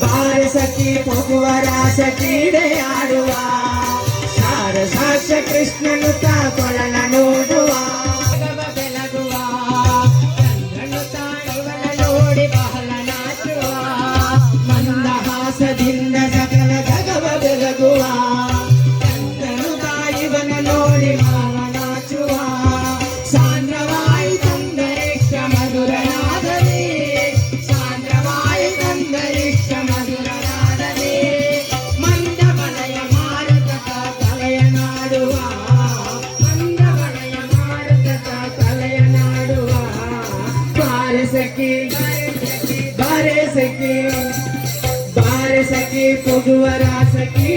బారసకి పొగువరాసకి ఆడువా. సార సాక్ష కృష్ణను తా కొలనను പോകുവാൻ ആശയ്ക്ക്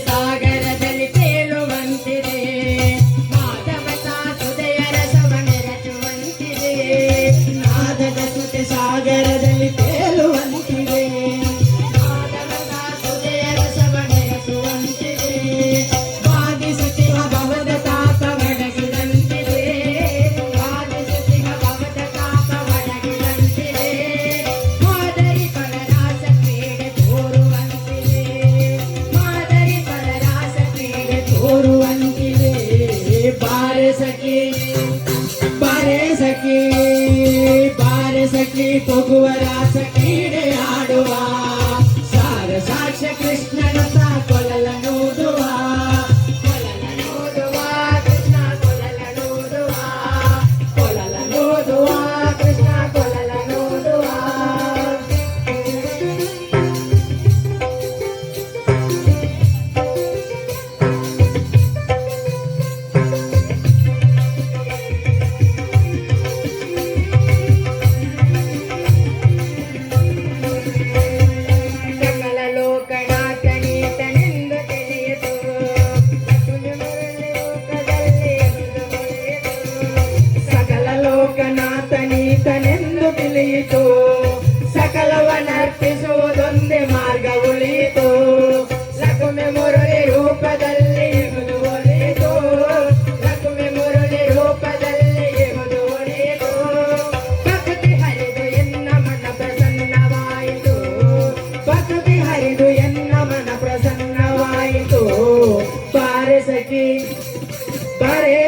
சாக parece aqui parece aqui fogo era isso aqui.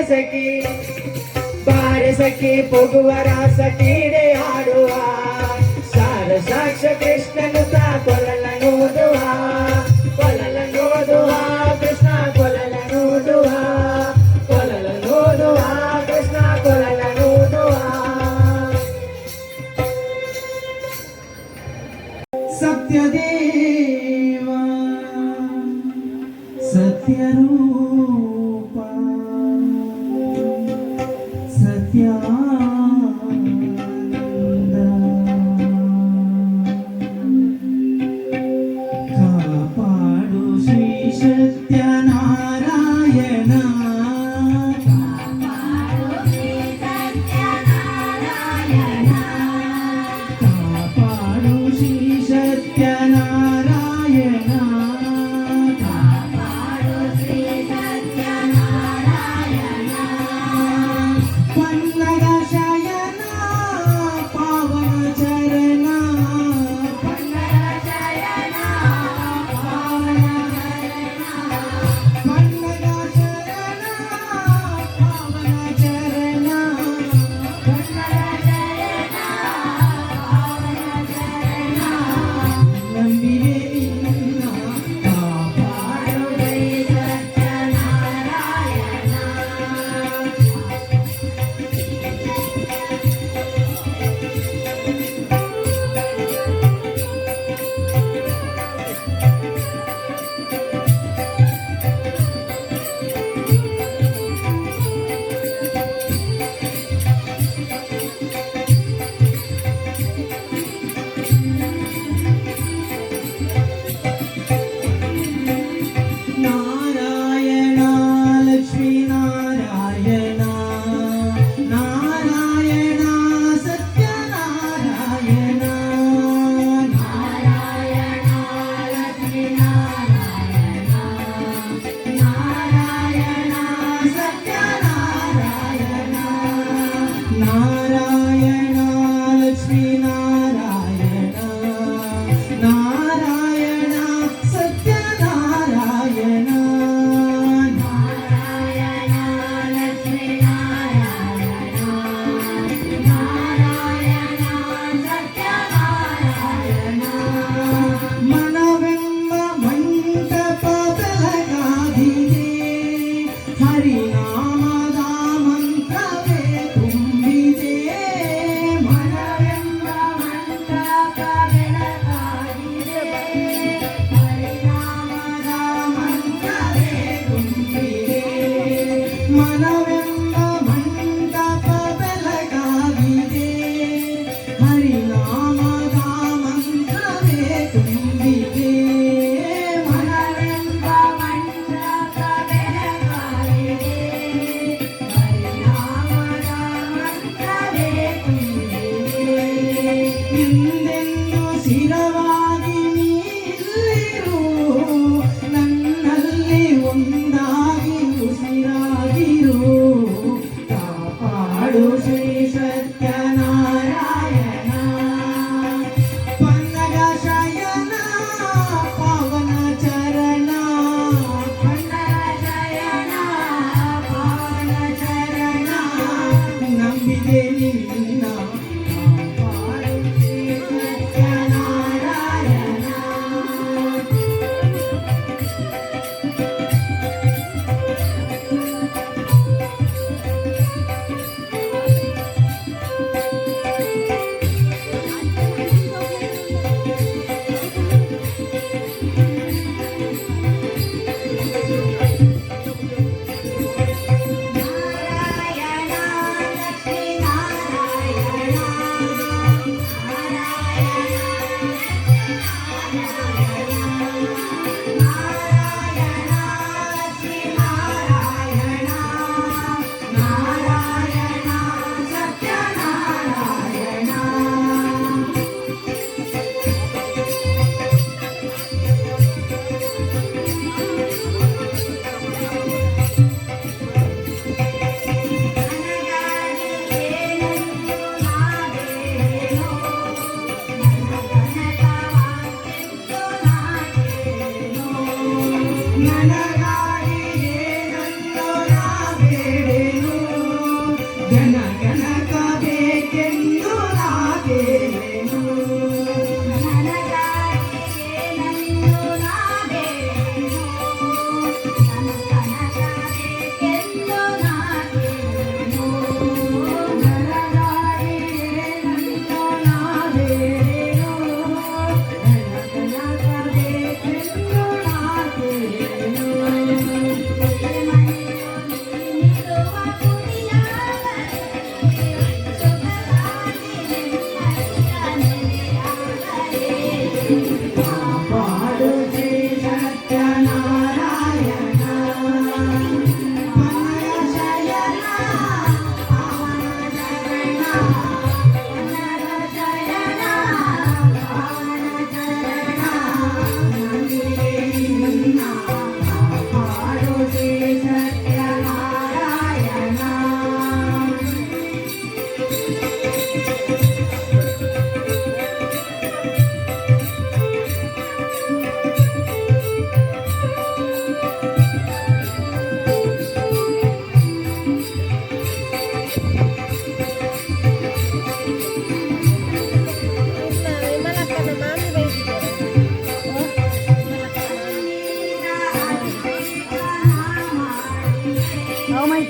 ಸಖಿ ಬಾರೆ ಸಖಿ ಪೊಗುವರ ಸಖಿ Mari.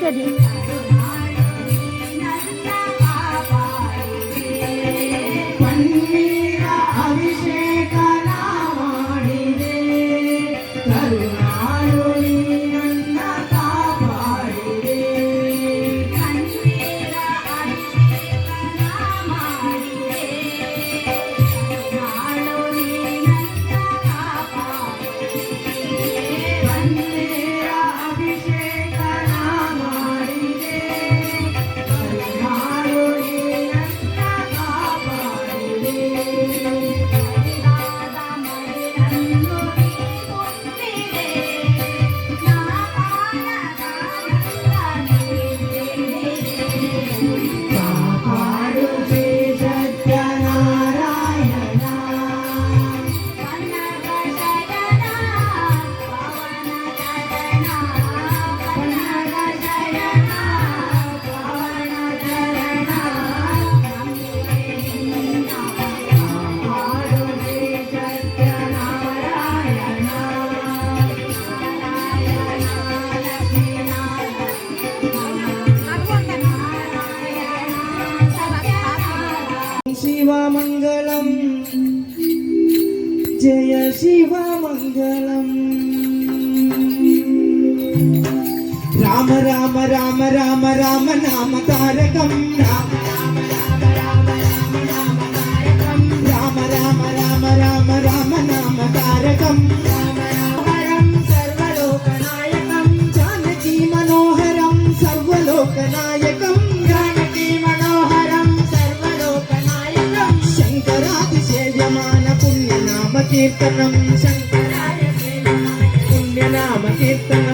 这里 శివమంగళం. జయ శివమంగళం. రామ రామ రామ రామ రామ నామ తారకం. నామ కీర్తనం పుణ్యనామ కీర్తనం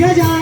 佳佳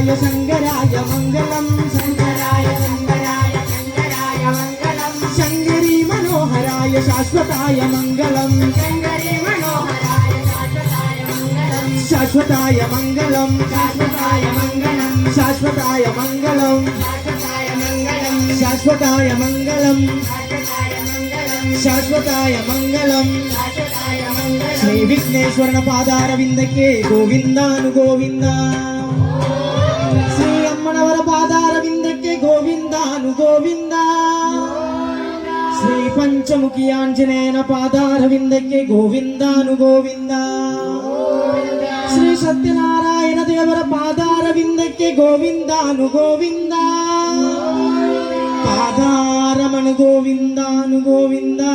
శంకరాయ శంకరాయ మంగళం శంకరాయ శంకరాయ శంకరాయ మంగళం శంకరీ మనోహరాయ శాశ్వతాయ మంగళం శంకరీ మనోహరాయ శాశ్వతాయ మంగళం శాశ్వతాయ మంగళం శాశ్వతాయ మంగళం శాశ్వతాయ మంగళం శాశ్వతాయ మంగళం శాశ్వతాయ మంగళం శ్రీ విఘ్నేశ్వరణ పాదారవిందకే గోవిందాను గోవిందా పంచముఖి ఆంజనేయన పాదారవిందకి గోవిందాను గోవింద. శ్రీ సత్యనారాయణ దేవర పాదారవిందకి గోవిందాను గోవింద. పాదారమణ గోవిందాను గోవిందా.